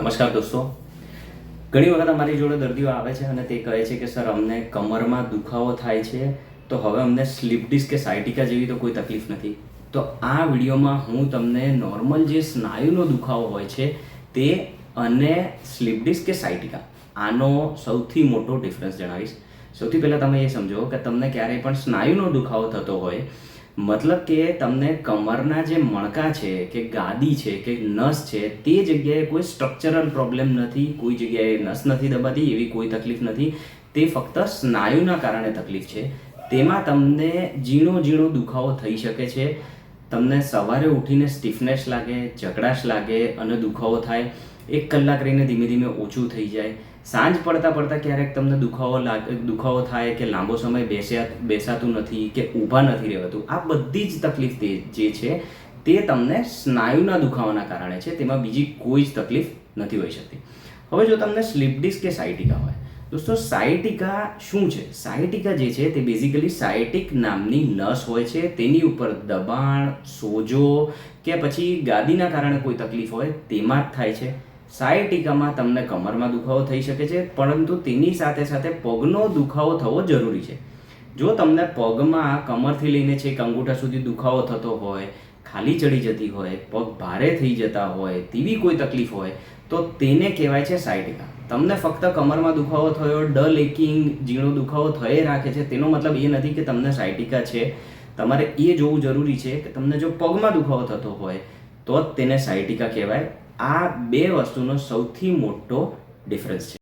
નમસ્કાર દોસ્તો. ઘણી વખત અમારી જોડે દર્દીઓ આવે છે અને તે કહે છે કે, સર, અમને કમરમાં દુખાવો થાય છે, તો હવે અમને સ્લીપ ડિસ્ક કે સાયટિકા જેવી તો કોઈ તકલીફ નથી. તો આ વિડીયોમાં હું તમને નોર્મલ જે સ્નાયુનો દુખાવો હોય છે તે અને સ્લીપ ડિસ્ક કે સાયટિકા, આનો સૌથી મોટો ડિફરન્સ જણાવીશ. સૌથી પહેલાં તમે એ સમજો કે તમને ક્યારેય પણ સ્નાયુનો દુખાવો થતો હોય મતલબ કે તમને કમરના જે મણકા છે, કે ગાદી છે, કે નસ છે, તે જગ્યાએ કોઈ સ્ટ્રક્ચરલ પ્રોબ્લેમ નથી, કોઈ જગ્યાએ નસ નથી દબાતી, એવી કોઈ તકલીફ નથી. તે ફક્ત સ્નાયુના કારણે તકલીફ છે. તેમાં તમને ઝીણો ઝીણો દુખાવો થઈ શકે છે. તમને સવારે ઉઠીને સ્ટીફનેસ લાગે, જકડાશ લાગે અને દુખાવો થાય. એક કલાક રહીને ધીમે ધીમે ઓછું થઈ જાય. સાંજ પડતા પડતા ક્યારેક તમને દુખાવો લાગે, દુખાવો થાય કે લાંબો સમય બેસ્યા, બેસાતું નથી કે ઊભા નથી રહેવાતું. આ બધી જ તકલીફ તે, જે છે, તે તમને સ્નાયુના દુખાવાના કારણે છે. તેમાં બીજી કોઈ જ તકલીફ નથી હોઈ શકતી. હવે જો તમને સ્લીપ ડિસ્ક કે સાયટિકા હોય, દોસ્તો સાયટિકા શું છે? સાયટિકા જે છે તે બેઝિકલી સાયટિક નામની નસ હોય છે. તેની ઉપર દબાણ, સોજો કે પછી ગાદીના કારણે કોઈ તકલીફ હોય, તેમાં જ થાય છે. સાયટિકામાં તમને કમરમાં દુખાવો થઈ શકે છે, પરંતુ તેની સાથે સાથે પગનો દુખાવો થવો જરૂરી છે. જો તમને પગમાં કમરથી લઈને છેક અંગૂઠા સુધી દુખાવો થતો હોય, ખાલી ચડી જતી હોય, પગ ભારે થઈ જતા હોય, તેવી કોઈ તકલીફ હોય, તો તેને કહેવાય છે સાયટિકા તમને ફક્ત કમરમાં દુખાવો થયો ડલ એકિંગ, ઝીણો દુખાવો થયે રાખે છે, તેનો મતલબ એ નથી કે તમને સાયટિકા છે. તમારે એ જોવું જરૂરી છે કે તમને જો પગમાં દુખાવો થતો હોય, તો જ તેને સાયટિકા કહેવાય. આ બે વસ્તુનો સૌથી મોટો ડિફરન્સ છે.